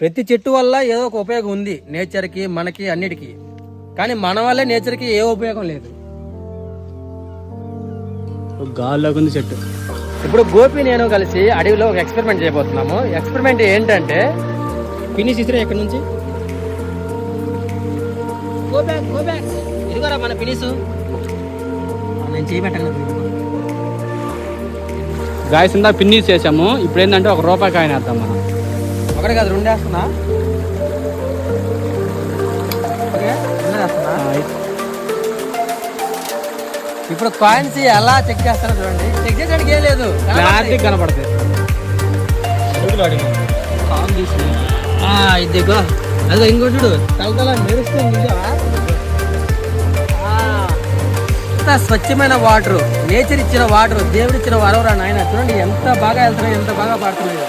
ప్రతి చెట్టు వల్ల ఏదో ఒక ఉపయోగం ఉంది నేచర్కి మనకి అన్నిటికీ. కానీ మన వల్లే నేచర్కి ఏ ఉపయోగం లేదు. గాల్లోకి ఉంది చెట్టు. ఇప్పుడు గోపి నేను కలిసి అడవిలో ఒక ఎక్స్పెరిమెంట్ చేయబోతున్నాము. ఎక్స్పెరిమెంట్ ఏంటంటే ఫినిష్ ఇసిరే ఎక్కడి నుంచి? గో బ్యాక్ గో బ్యాక్ ఇదిగోరా మన ఫినిష్ నేను చేయబెట్టగలను గాయస్ ఇందా చేసాము ఇప్పుడు ఏంటంటే ఒక రూపాయి కాయన వేద్దాం మనం. ఒకటి కాదు రెండు వేస్తున్నా. ఇప్పుడు కాయిన్స్ ఎలా చెక్ చేస్తారో చూడండి. చెక్ చేయడానికి ఏం లేదు. క్లారిటీ కనపడుతుంది ఆ, ఇదిగో. అదిగో ఇంకోటి చూడు. తలతల మెరుస్తుంది ఎంత స్వచ్ఛమైన వాటర్ నేచర్ ఇచ్చిన వాటర్ దేవుడు ఇచ్చిన వరవరా నాయన. చూడండి ఎంత బాగా వెళ్తున్నాయి ఎంత బాగా పాడుతున్నాయి.